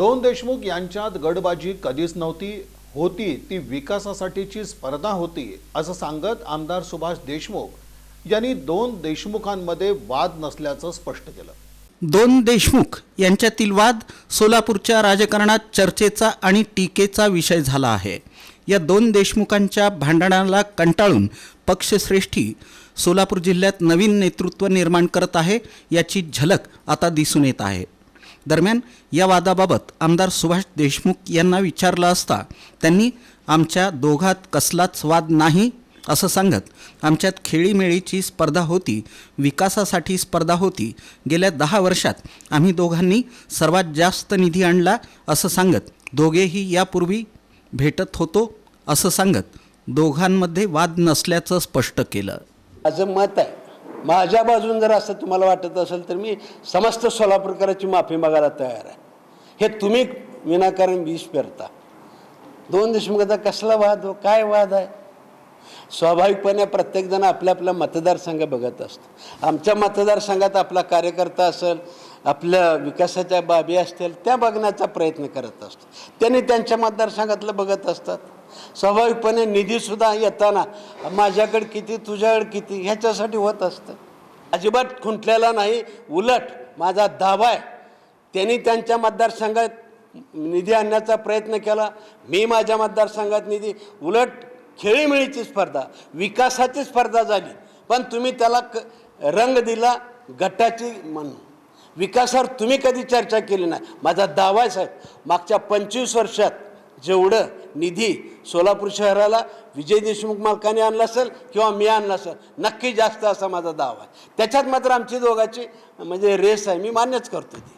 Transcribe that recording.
दोन देशमुख यांच्यात गडबाजी कधीच नव्हती होती ती विकासासाठीची स्पर्धा होती असं सांगत आमदार सुभाष देशमुख यांनी दोन देशमुखांमध्ये वाद नसल्याचं स्पष्ट केलं. दोन देशमुख यांच्यातील वाद सोलापूरच्या राजकारणात चर्चेचा आणि टीकेचा विषय झाला आहे. या दोन देशमुखांच्या भांडणाला कंटाळून पक्षश्रेष्ठी सोलापूर जिल्ह्यात नवीन नेतृत्व निर्माण करत आहे याची झलक आता दिसून येत आहे. दरम्यान या वादाबाबत आमदार सुभाष देशमुख यांना विचारलं असता त्यांनी आमच्या दोघात कसलाच वाद नाही असं सांगत आमच्यात खेळीमेळीची स्पर्धा होती विकासासाठी स्पर्धा होती. गेल्या दहा वर्षात आम्ही दोघांनी सर्वात जास्त निधी आणला असं सांगत दोघेही यापूर्वी भेटत होतो असं सांगत दोघांमध्ये वाद नसल्याचं स्पष्ट केलं. माझं मत आहे माझ्या बाजून जर असं तुम्हाला वाटत असेल तर मी समस्त सोलापूरकराची माफी मागायला तयार आहे. हे तुम्ही विनाकारण विष पेरता. दोन देशमुखाचा कसला वाद हो काय वाद आहे? स्वाभाविकपणे प्रत्येकजण आपल्या आपल्या मतदारसंघ बघत असतो. आमच्या मतदारसंघात आपला कार्यकर्ता असेल आपल्या विकासाच्या बाबी असतील त्या बघण्याचा प्रयत्न करत असतो. त्यांनी त्यांच्या मतदारसंघातलं बघत असतात. स्वाभाविकपणे निधीसुद्धा येताना माझ्याकडे किती तुझ्याकडे किती ह्याच्यासाठी होत असतं. अजिबात खुंटलेला नाही उलट माझा दावा आहे. त्यांनी त्यांच्या मतदारसंघात निधी आणण्याचा प्रयत्न केला. मी माझ्या मतदारसंघात निधी उलट खेळीमेळीची स्पर्धा विकासाची स्पर्धा झाली. पण तुम्ही त्याला क रंग दिला गटाची म्हणून. विकासावर तुम्ही कधी चर्चा केली नाही? माझा दावा आहे साहेब मागच्या पंचवीस वर्षात जेवढं निधी सोलापूर शहराला विजय देशमुख मालकाने आणला असेल किंवा मी आणला असेल नक्की जास्त असा माझा दावा आहे. त्याच्यात मात्र आमची दोघांची म्हणजे रेस आहे. मी मान्यच करतो ती.